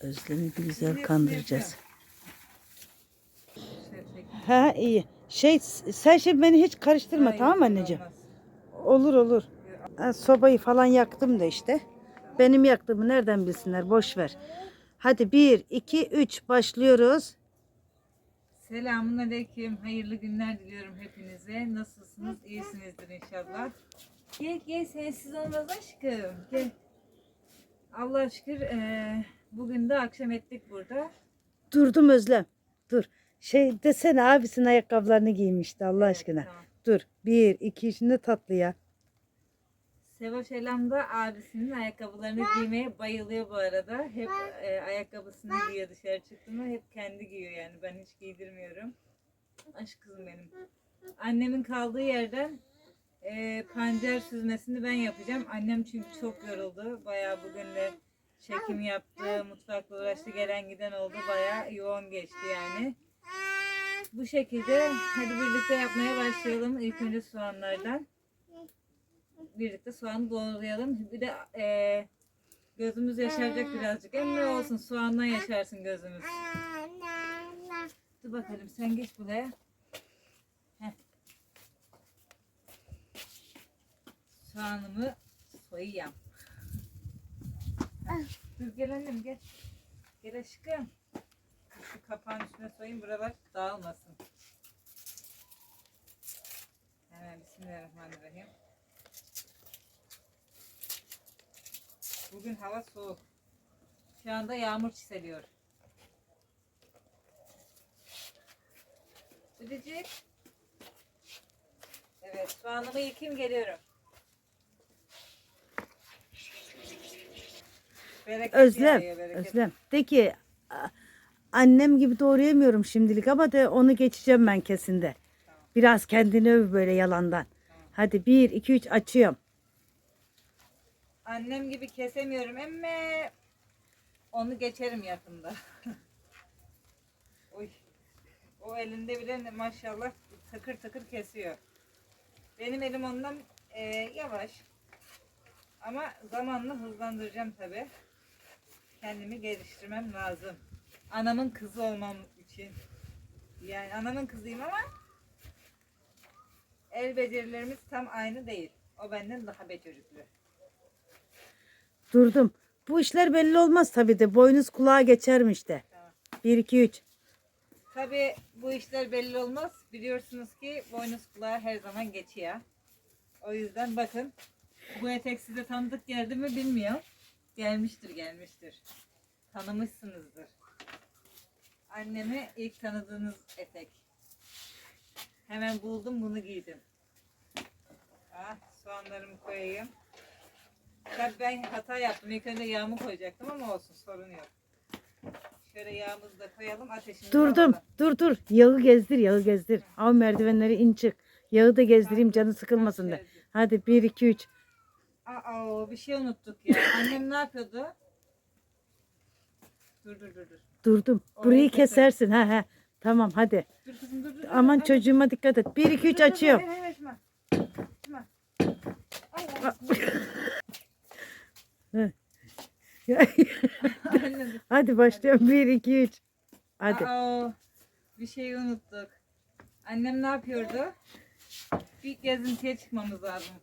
Özlem'i bir güzel kandıracağız. Ha iyi. Şey sen şimdi beni hiç karıştırma tamam mı anneciğim? Olur olur. Ha, sobayı falan yaktım da işte. Benim yaktığımı nereden bilsinler? Boş ver. Hadi bir, iki, üç başlıyoruz. Selamun aleyküm. Hayırlı günler diliyorum hepinize. Nasılsınız? İyisinizdir inşallah. Gel gel sensiz olmaz aşkım. Gel. Allah şükür eee, bugün de akşam ettik burada. Durdum Özlem. Dur. Şey desene abisinin ayakkabılarını giymişti Allah Evet, aşkına. tamam. Dur. Bir, iki, şimdi tatlı ya. Sevoş Elam da abisinin ayakkabılarını giymeye bayılıyor bu arada. Hep eee, ayakkabısını giyiyor dışarı çıktığında. Hep kendi giyiyor yani. Ben hiç giydirmiyorum. Aşk kızım benim. Annemin kaldığı yerden eee pancar süzmesini ben yapacağım. Annem çünkü çok yoruldu. Bayağı bugün de çekim yaptı, mutfakla uğraştı, gelen giden oldu. Bayağı yoğun geçti yani. Bu şekilde hadi birlikte yapmaya başlayalım. İlk önce soğanlardan. Birlikte soğanı doğrayalım. Bir de eee, gözümüz yaşaracak birazcık. Emre olsun soğandan yaşarsın gözümüz. Dur bakalım sen geç buraya. Heh. Soğanımı soyayım. Dur gel annem gel. Gel aşkım. Şu kapağın üstüne soyayım buralar dağılmasın. Hemen bismillahirrahmanirrahim. Bugün hava soğuk. Şu anda yağmur çiseliyor. Ödecek. Evet, soğanımı yıkayayım geliyorum. Bereket Özlem, yağıyor, bereket. Özlem. De ki a- annem gibi doğrayamıyorum şimdilik ama de onu geçeceğim ben kesinde. Biraz kendini öv böyle yalandan. Hadi bir, iki, üç açıyorum. Annem gibi kesemiyorum emme. Onu geçerim yakında. Oy. O elinde bile maşallah takır takır kesiyor. Benim elim ondan e, yavaş. Ama zamanla hızlandıracağım tabi. Kendimi geliştirmem lazım. Anamın kızı olmam için. Yani anamın kızıyım ama el becerilerimiz tam aynı değil. O benden daha becerikli. Durdum. Bu işler belli olmaz tabii de. Boynuz kulağa geçermiş de. Tamam. Bir, iki, üç. Tabii bu işler belli olmaz. Biliyorsunuz ki boynuz kulağı her zaman geçiyor. O yüzden bakın bu etek size tanıdık geldi mi bilmiyorum. Gelmiştir gelmiştir. Tanımışsınızdır. Annemi ilk tanıdığınız etek. Hemen buldum bunu giydim. Ah, soğanlarımı koyayım. Tabii ben hata yaptım. İlk önce yağımı koyacaktım ama olsun sorun yok. Şöyle yağımızı da koyalım ateşimizi Durdum. alalım. Dur dur. Yağı gezdir, yağı gezdir. Al merdivenleri in çık. Yağı da gezdireyim canı sıkılmasın da. Hadi bir, iki, üç. Aa bir şey unuttuk ya. Annem ne yapıyordu? Dur dur dur dur. Durdum. Orayı Burayı keselim. kesersin. Ha ha. Tamam hadi. Dur kızım dur dur. dur. Aman Ay, çocuğuma dikkat et. Bir, iki, dur, üç dur, açıyorum. Ay, ay. Hadi başlıyorum. Bir, iki, üç. Hadi. Aa, bir şey unuttuk. Annem ne yapıyordu? Bir gezintiye çıkmamız lazım.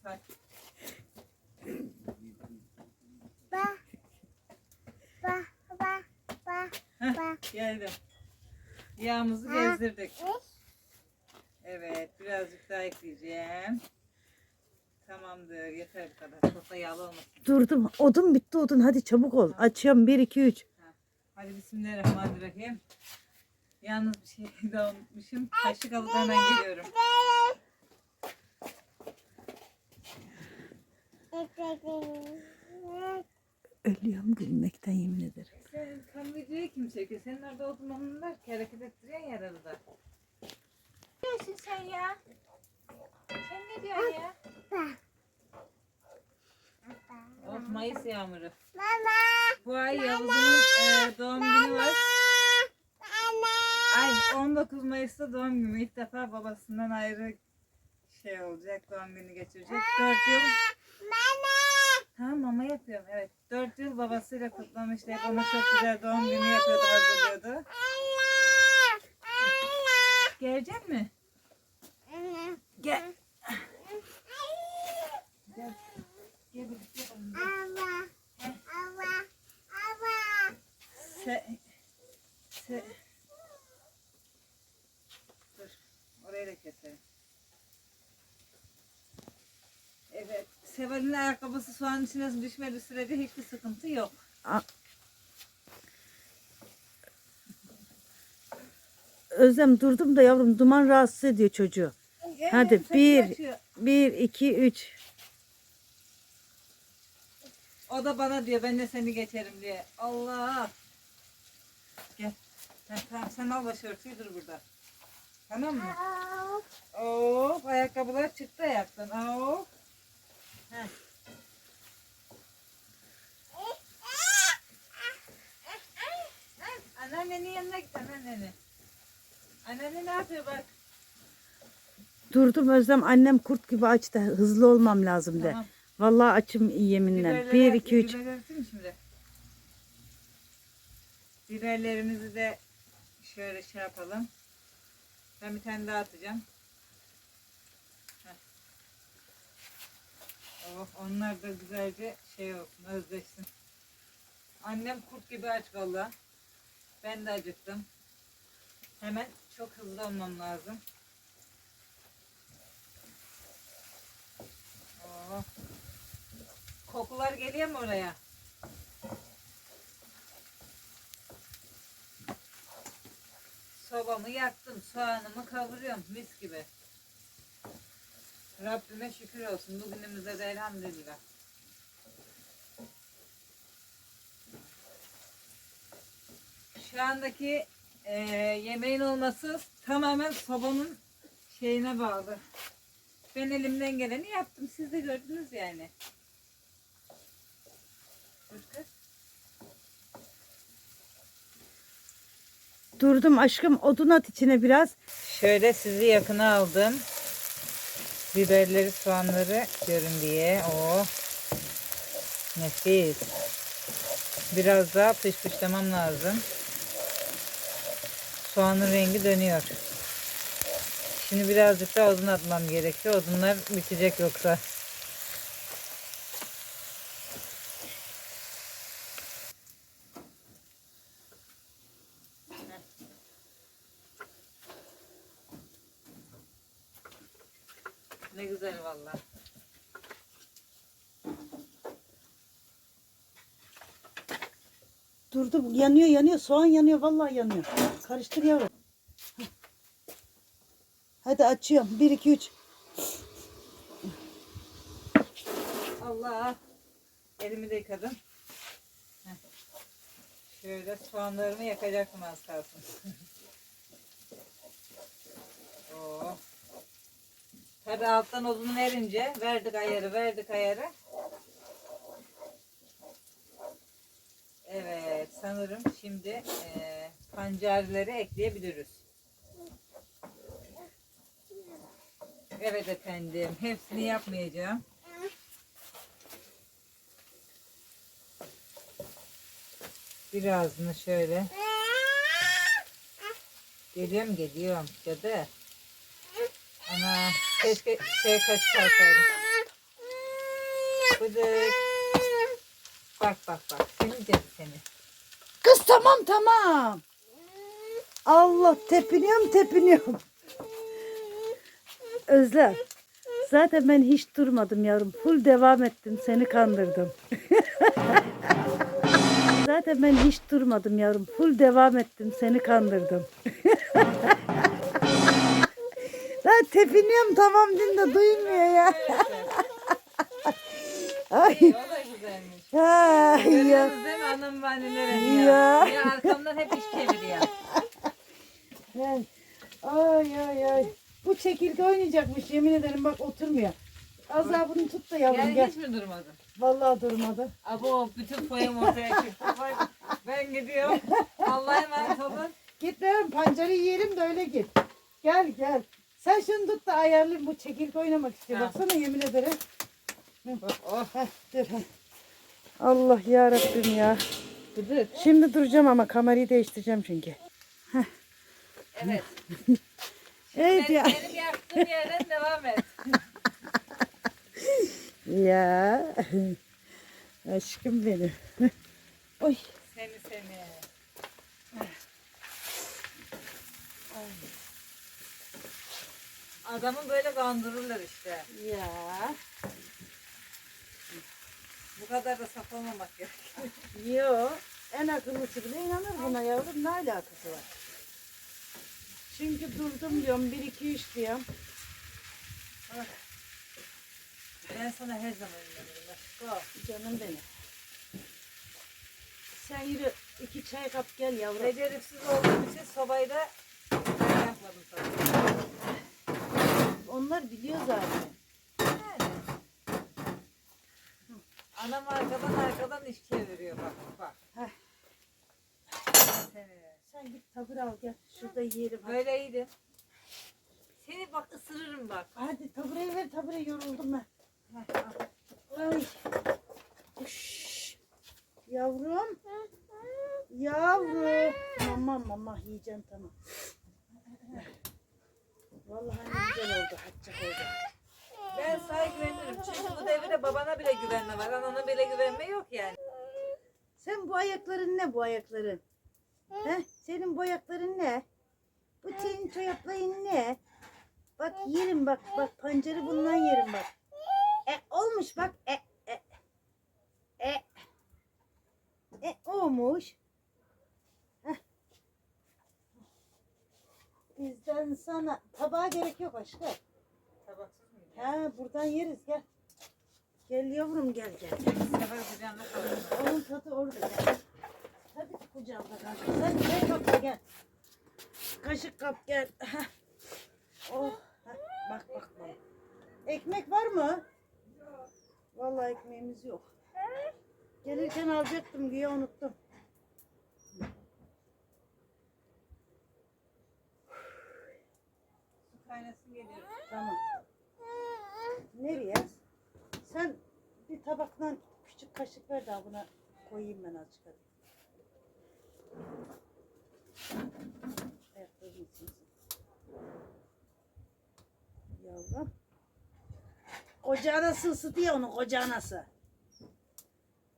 Ufak. Heh, geldim. Yağımızı gezdirdik. Evet, birazcık daha ekleyeceğim. Tamamdır, yeter bu kadar. Çok da yağlı olmasın. Durdum. Odun bitti odun. Hadi çabuk ol. Açıyorum. Bir, iki, üç. Hadi bismillahirrahmanirrahim. Yalnız bir şey daha unutmuşum. Kaşık alıp hemen geliyorum. Ölüyorum gülmekten yemin ederim. Sen kan videoyu kim çekiyor? Senin orada oturmanlar ki hareket ettiriyorsun ya arada. Ne diyorsun sen ya? Sen ne diyorsun ya? Of Mayıs yağmuru. Bu ay Yavuz'un e, doğum günü var. Ay 19 Mayıs'ta doğum günü. İlk defa babasından ayrı şey olacak. Doğum günü geçirecek. 4 yıl Tamam mama yapıyorum evet. 4 yıl babasıyla kutlamıştı. Hep ona çok güzel doğum günü yapıyordu, hazırlıyordu. Gelecek mi? Gel. Gel. Gel birlikte. Se, se. Dur. Orayı da keselim. Evet. Seval'in ayakkabısı soğanın içine düşmediği sürece hiçbir sıkıntı yok. Özlem durdum da yavrum duman rahatsız ediyor çocuğu. Hadi, seni bir. Bir, iki, üç. O da bana diyor ben de seni geçerim diye. Allah. Gel. Ha, tamam sen al başörtüyü dur burada. Tamam mı? Of ayakkabılar çıktı ayaktan. Of. Heh. Anneannenin yanına git anneannene. Anneanne ne yapıyor bak. Durdum Özlem annem kurt gibi açtı. Hızlı olmam lazım de. Tamam. Vallahi açım yeminle. Biberleri- Bir, iki, üç. biberleri atayım mı şimdi? Biberlerimizi de şöyle şey yapalım. Ben bir tane daha atacağım. Oh, onlar da güzelce şey olsun, özleşsin. Annem kurt gibi aç valla. Ben de acıktım. Hemen çok hızlı olmam lazım. Oh. Kokular geliyor mu oraya? Sobamı yaktım, soğanımı kavuruyorum mis gibi. Rabbime şükür olsun. Bugünümüze de elhamdülillah. Şu andaki eee, yemeğin olması tamamen sobanın şeyine bağlı. Ben elimden geleni yaptım. Siz de gördünüz yani. Dur kız. Durdum aşkım odun at içine biraz. Şöyle sizi yakına aldım. Biberleri, soğanları görün diye. O nefis. Biraz daha pişpişlemem lazım. Soğanın rengi dönüyor. Şimdi birazcık da odun atmam gerekiyor. Odunlar bitecek yoksa. Ne güzel vallahi. Durdum yanıyor yanıyor soğan yanıyor vallahi yanıyor. Karıştır yavrum. Hadi açıyorum. Bir, iki, üç. Allah. Elimi de yıkadım. Şöyle soğanlarımı yakacaktım az kalsın. Oo. Tabi alttan odunu verince verdik ayarı verdik ayarı. Evet sanırım şimdi eee pancarları ekleyebiliriz. Evet efendim hepsini yapmayacağım. Birazını şöyle. Geliyorum geliyorum cadı. Ana keşke şey kaçık alsaydım. Bıdık. Bak bak bak cadı seni. Kız tamam tamam. Allah tepiniyorum tepiniyorum. Özlem. Zaten ben hiç durmadım yavrum. Full devam ettim. Seni kandırdım. Zaten ben hiç durmadım yavrum. Full devam ettim. Seni kandırdım. Lan tepiniyorum tamam din de duymuyor ya. Ay. Ay ya. Görüyorsunuz değil mi anam ve annelerin ya. Ya. Ya arkamdan hep iş çeviriyor. Ay ay ay. ay. Bu çekirge oynayacakmış yemin ederim bak oturmuyor. Az daha bunu tut da yavrum Yani gel. hiç mi durmadın? Vallahi durmadı. Abo bütün foyam ortaya çıktı. Bak, ben gidiyorum. Allah'a emanet olun. Git verin pancarı yiyelim de öyle git. Gel gel. Sen şunu tut da ayarlayayım bu çekirge oynamak istiyor. Ha. Baksana yemin ederim. Oh, Heh, dur. heh. Allah ya Rabbim ya. Şimdi duracağım ama kamerayı değiştireceğim çünkü. Evet. Evet ya. Benim, benim yaptığım yerden devam et. Ya. Aşkım benim. Oy. Seni seni. Adamı böyle kandırırlar işte. Ya. Bu kadar da saf olmamak gerekiyor. Yo. En akıllısı bile inanır buna yavrum. Ne alakası var? Çünkü durdum diyorum. 1 2 3 diyorum. Ben sana her zaman inanırım. aşkım. Canım benim. Sen yürü. iki çay kap gel yavrum. Beceriksiz olduğum için sobayı da ben yapmadım tabii. Onlar biliyor zaten. Yani. Anam arkadan arkadan iş çeviriyor bak bak. Heh. Sen git tabur al gel. Şurada yiyelim. Hadi, Böyle iyiydi. Seni bak ısırırım bak. Hadi tabureyi ver tabure yoruldum ben. Heh, al. Ay. Uş. Yavrum. Yavrum. Mama mama yiyeceğim tamam. Vallahi ne güzel oldu. Haccak oldu. Ben sana güvenirim. Çünkü bu devirde babana bile güvenme var. Bile güvenme yok yani. Sen bu ayakların ne bu ayakların? He? Senin bu ayakların ne? Bu senin çorapların ne? Bak yerim bak bak pancarı bundan yerim bak. E olmuş bak e e e e olmuş. Heh. Bizden sana tabağa gerek yok aşkım. Tabaksız mıydı? Ha buradan yeriz gel. Gel yavrum gel gel. Onun tadı orada gel. Hadi kucağımda kanka. Sen çay kap da gel. Kaşık kap gel. Oh. heh. Bak bak bak. Ekmek var mı? Vallahi ekmeğimiz yok. Gelirken alacaktım güya unuttum. Su kaynasın geliyor. Tamam. Nereye? Sen bir tabaktan küçük kaşık ver daha buna koyayım ben azıcık hadi. Ayaklarını ısınsın. Yavrum. Koca anası ısıtıyor onu koca anası.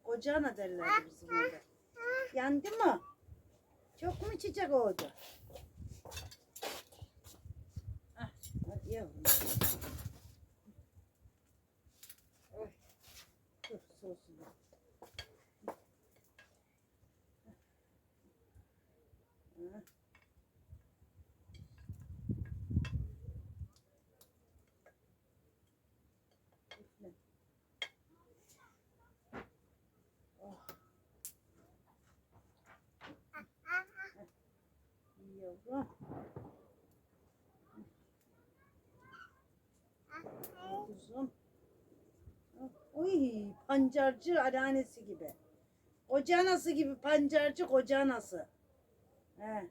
Koca ana derlerdi bizim orada. Yandı mı? Çok mu çiçek oldu? Ah. Hadi yavrum. Oy. Dur soğusun. Ha. Üfle. Oh. İyi yavrum. Kuzum. Oy pancarcı anneannesi gibi. Koca anası gibi pancarcı koca anası. He.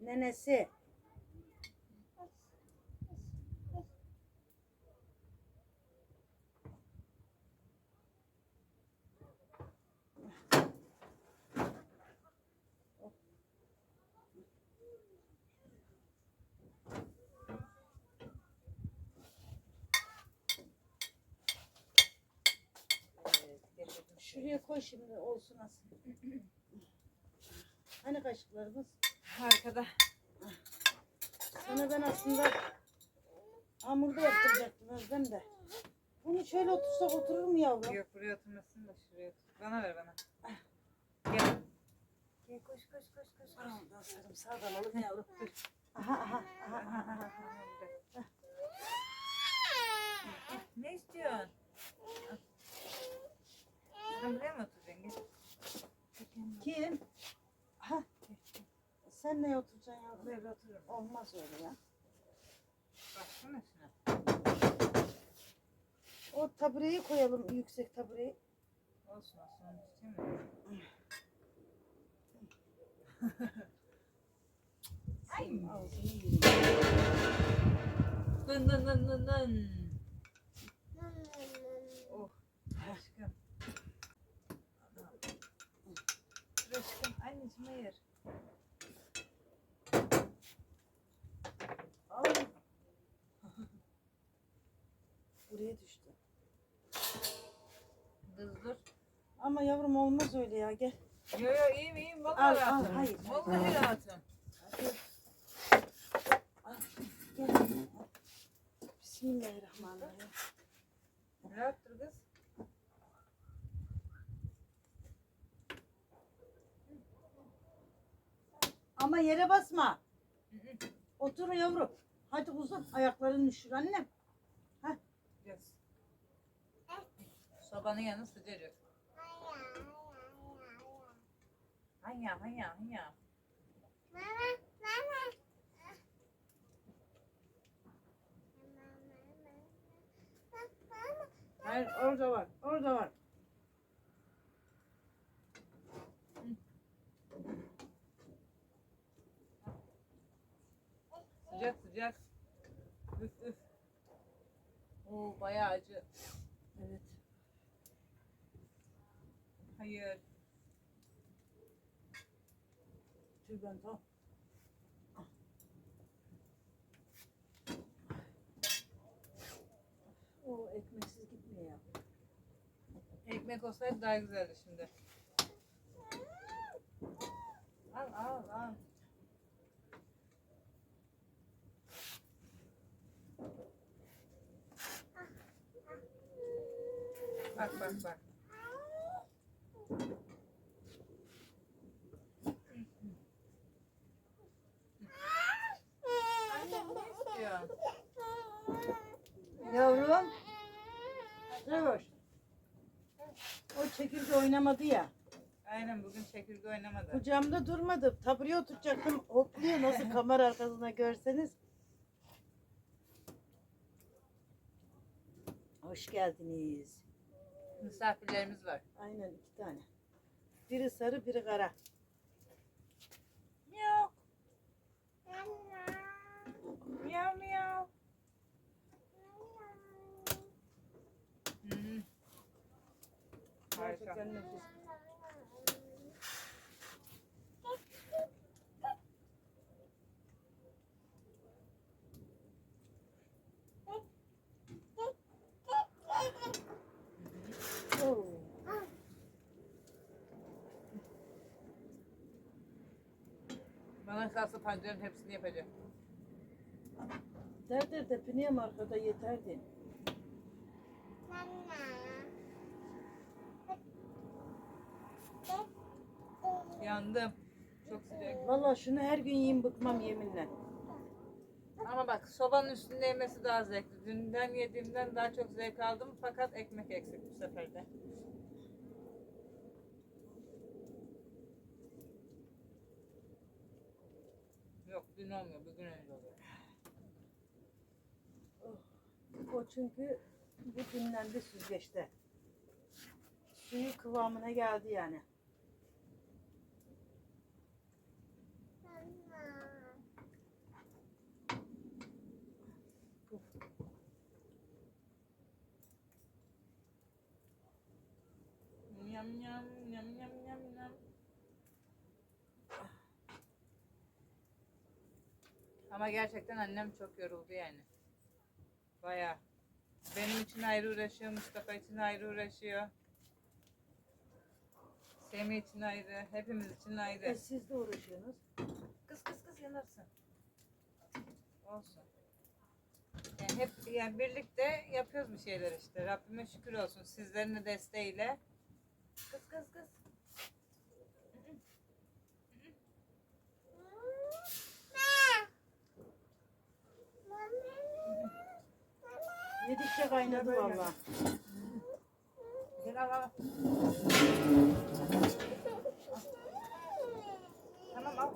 Nenesi. Evet, getirdim. Şuraya koy şimdi olsun aslında. Hani kaşıklarımız? Arkada. Sana ben aslında hamurda yaptıracaktım Özlem de. Bunu şöyle otursak oturur mu yavrum? Yok buraya oturmasın da şuraya otur. Bana ver bana. Gel. Gel koş koş koş koş. Ondan sarımsağı da alalım yavrum. Aha aha aha aha. aha. Ne istiyorsun? Sen buraya mı oturacaksın? Kim? Ha. Sen neye oturacaksın yavrum? Buraya otururum. Olmaz öyle ya. Baksana şuna. O tabureyi koyalım yüksek tabureyi. Olsun olsun. onu istemiyorum. Ay. Ağzını yiyeyim. Dın dın dın dın dın. anneciğim hayır. Ay. Buraya düştü. Kız dur. Ama yavrum olmaz öyle ya gel. Yo yo iyiyim iyiyim. Vallahi Al, al, rahatım. hayır. Vallahi rahatım. Gel. Bismillahirrahmanirrahim. Rahattır kız. Ama basma. Otur yavrum. Hadi uzan. Ayaklarını düşür annem. Yes. Sobanın yanı sıcacık. Hanya hanya hanya. Hayır orada var. Orada var. Sıcak sıcak. Üf üf. Oo bayağı acı. Evet. Hayır. Tülbent al. O ekmeksiz gitmiyor. Ekmek olsaydı daha güzeldi şimdi. Al al al. Bak bak bak. Yavrum. Yavaş. O çekirge oynamadı ya. Aynen bugün çekirge oynamadı. Kucağımda durmadı. Tabureye oturacaktım. Hopluyor nasıl kamera arkasında görseniz. Hoş geldiniz. Misafirlerimiz var. Aynen iki tane. Biri sarı biri kara. Miyav. Miyav miyav. Harika. Gerçekten nefis. Oo. Kalsa pancarın hepsini yapacağım. Der der tepineyim arkada yeterdi. Yandım. Çok sıcak. Valla şunu her gün yiyeyim bıkmam yeminle. Ama bak sobanın üstünde yemesi daha zevkli. Dünden yediğimden daha çok zevk aldım fakat ekmek eksik bu sefer de. Yok dün olmuyor bugün öyle oluyor. O çünkü bu dinlendi süzgeçte. Suyu kıvamına geldi yani. Yam yam yam yam Ama gerçekten annem çok yoruldu yani. Baya. Benim için ayrı uğraşıyor, Mustafa için ayrı uğraşıyor. Semih için ayrı, hepimiz için E, ayrı. siz de uğraşıyorsunuz. Kız kız kız yanarsın. Olsun. Yani hep yani birlikte yapıyoruz bir şeyler işte. Rabbime şükür olsun sizlerin de desteğiyle. Kız kız kız. Yedikçe kaynadı valla. Gel al al. Tamam al.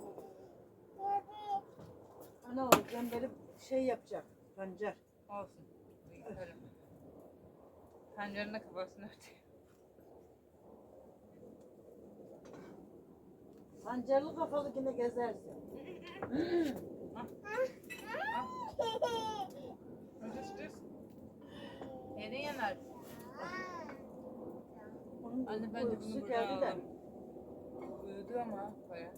Ana olacağım böyle şey yapacak. Pancar. Olsun. Yıkarım. Pencerenin de kafasını örtüyor. Pancarlı kafalı yine gezersin. Düz düz. Yanar. Onun Anne ben de uykusu bunu burada geldi de. aldım. Uyudu. Ama baya.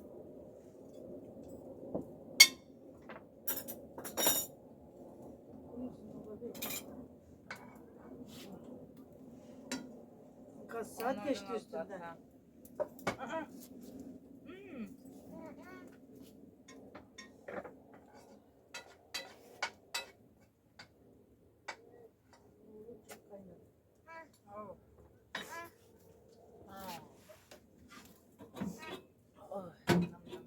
Kaç saat geçti üstünden. Aa. Hmm. Oh. Ah. Oh. Nam, nam,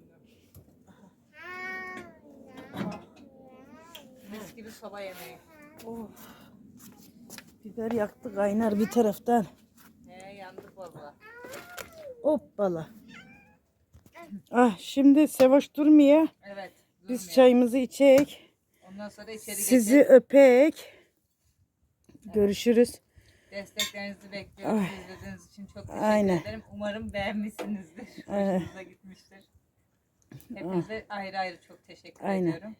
nam. Soba yemeği. Oh. Biber yaktı kaynar bir taraftan. He yandık valla. Hoppala. Ah şimdi Sevoş durmuyor. Evet. Biz durmuyor. çayımızı içek. Ondan sonra içeri Sizi geçip öpek. Görüşürüz. desteklerinizi bekliyoruz. Ay. İzlediğiniz için çok teşekkür Aynen. ederim. Umarım beğenmişsinizdir. Evet. Hoşunuza gitmiştir. Hepinize ayrı ayrı çok teşekkür Aynen. ediyorum.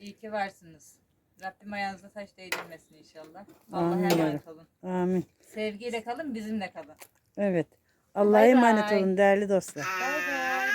İyi ki varsınız. Rabbim ayağınıza taş değdirmesin inşallah. Allah'a Amin. emanet olun. Amin. Sevgiyle kalın, bizimle kalın. Evet. Allah'a Bay emanet bay. olun değerli dostlar. Bay bay.